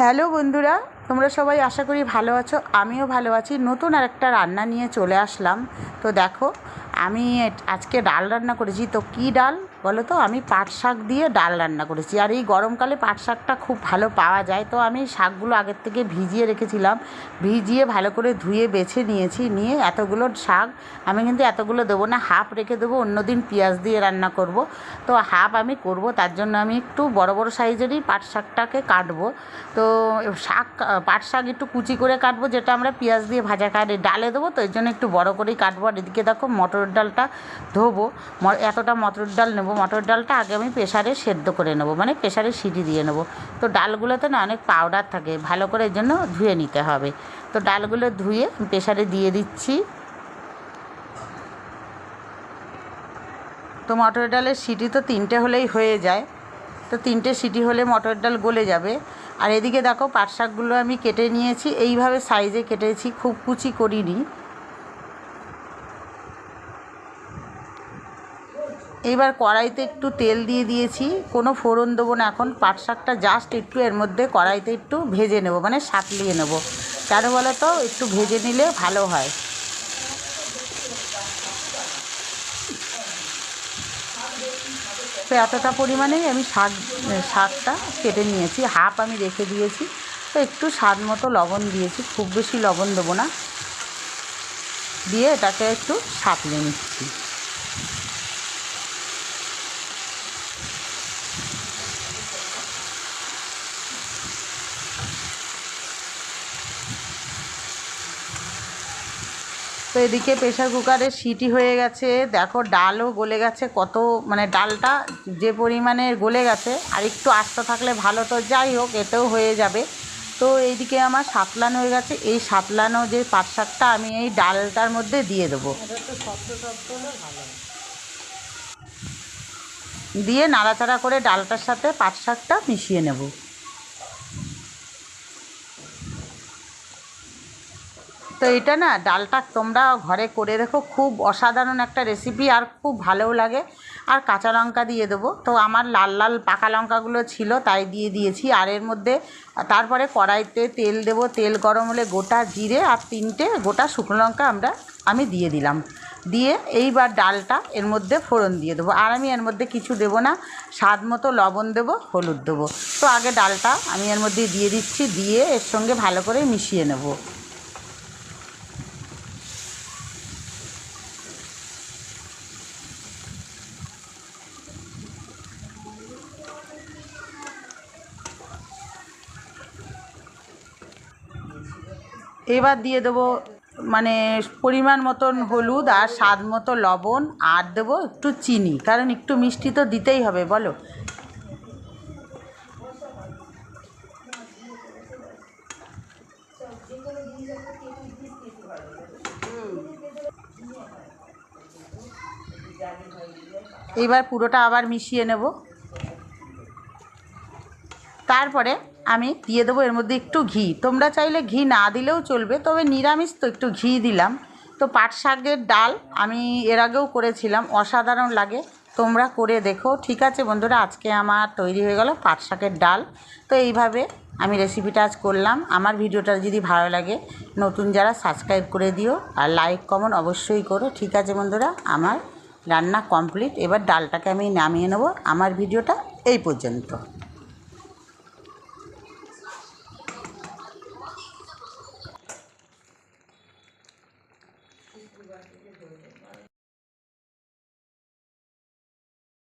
Hello বন্ধুরা, তোমরা সবাই আশা করি ভালো আছো, আমিও ভালো আছি। নতুন আর একটা রান্না নিয়ে চলে আসলাম। তো দেখো, আমি আজকে ডাল রান্না করেছি। তো কী ডাল? বলো তো আমি পাট শাক দিয়ে ডাল রান্না করেছি। আর এই গরমকালে পাট শাকটা খুব ভালো পাওয়া যায়। তো আমি শাকগুলো আগের থেকে ভিজিয়ে রেখেছিলাম। ভিজিয়ে ভালো করে ধুয়ে বেছে নিয়েছি। নিয়ে এতগুলো শাক আমি কিন্তু এতগুলো দেবো না, হাফ রেখে দেবো অন্যদিন পেঁয়াজ দিয়ে রান্না করব। তো হাফ আমি করব, তার জন্য আমি একটু বড় বড় সাইজেরই পাট শাকটাকে কাটবো। তো শাক, পাট শাক একটু কুচি করে কাটবো, যেটা আমরা পেঁয়াজ দিয়ে ভাজা খাই ডালে দেবো, তো এই জন্য একটু বড় করেই কাটবো। আর এদিকে দেখো মটর ডালটা ধোবো। এতটা মটর ডাল নেব মটর ডালটা আগে আমি প্রেশারে সেদ্ধ করে নেব মানে প্রেশারে সিটি দিয়ে নেব। তো ডালগুলোতে না অনেক পাউডার থাকে, ভালো করে এর জন্য ধুয়ে নিতে হবে। তো ডালগুলো ধুয়ে প্রেশারে দিয়ে দিচ্ছি। তো মটর ডালের সিটি তো তিনটে হলেই হয়ে যায়। তো তিনটে সিটি হলে মটর ডাল গলে যাবে। আর এদিকে দেখো পাট শাকগুলো আমি কেটে নিয়েছি, এইভাবে সাইজে কেটেছি, খুব কুচি করিনি। এইবার কড়াইতে একটু তেল দিয়ে দিয়েছি। কোনো ফোড়ন দেবো না এখন। পাট শাকটা জাস্ট একটু এর মধ্যে কড়াইতে একটু ভেজে নেব মানে সাতলিয়ে নেব। কেন বলো তো? একটু ভেজে নিলে ভালো হয়। তো এতটা পরিমাণেই আমি শাক, শাকটা কেটে নিয়েছি। হাফ আমি রেখে দিয়েছি। তো একটু স্বাদ মতো লবণ দিয়েছি। খুব বেশি লবণ দেবো না। দিয়ে এটাকে একটু সাঁতলে নিচ্ছি। তো এদিকে প্রেশার কুকারের সিটি হয়ে গেছে। দেখো ডালও গলে গেছে, কত মানে ডালটা যে পরিমাণে গলে গেছে, আর একটু আস্ত থাকলে ভালো তো যাই হোক, এতেও হয়ে যাবে। তো এইদিকে আমার সাতলানো হয়ে গেছে, এই সাতলানো যে পাট শাকটা আমি এই ডালটার মধ্যে দিয়ে দেবো। দিয়ে নাড়াচাড়া করে ডালটার সাথে পাট শাকটা মিশিয়ে নেব। তো এটা না, ডালটা তোমরা ঘরে করে দেখো, খুব অসাধারণ একটা রেসিপি আর খুব ভালোও লাগে। আর কাঁচা লঙ্কা দিয়ে দেবো। তো আমার লাল লাল পাকা লঙ্কাগুলো ছিল, তাই দিয়ে দিয়েছি। আর এর মধ্যে তারপরে কড়াইতে তেল দেবো। তেল গরম হলে গোটা জিরে আর তিনটে গোটা শুকনো লঙ্কা আমরা, আমি দিয়ে দিলাম। দিয়ে এইবার ডালটা এর মধ্যে ফোড়ন দিয়ে দেবো। আর আমি এর মধ্যে কিছু দেবো না, স্বাদ মতো লবণ দেবো, হলুদ দেবো। তো আগে ডালটা আমি এর মধ্যে দিয়ে দিচ্ছি, দিয়ে এর সঙ্গে ভালো করে মিশিয়ে নেব। এবার দিয়ে দেবো মানে পরিমাণ মতন হলুদ আর স্বাদ মতো লবণ, আর দেবো একটু চিনি, কারণ একটু মিষ্টি তো দিতেই হবে, বলো। এবার পুরোটা আবার মিশিয়ে নেব। তারপরে আমি দিয়ে দেবো, এর মধ্যে একটু ঘি। তোমরা চাইলে ঘি না দিলেও চলবে, তবে নিরামিষ তো একটু ঘি দিলাম। তো পাট শাকের ডাল আমি এর আগেও করেছিলাম, অসাধারণ লাগে। তোমরা করে দেখো। ঠিক আছে বন্ধুরা, আজকে আমার তৈরি হয়ে গেল পাট শাকের ডাল। তো এইভাবে আমি রেসিপিটা আজ করলাম। আমার ভিডিওটা যদি ভালো লাগে, নতুন যারা সাবস্ক্রাইব করে দিও, আর লাইক কমেন্ট অবশ্যই করো। ঠিক আছে বন্ধুরা, আমার রান্না কমপ্লিট এবার ডালটাকে আমি নামিয়ে নেব। আমার ভিডিওটা এই পর্যন্ত। lugar que eu vou.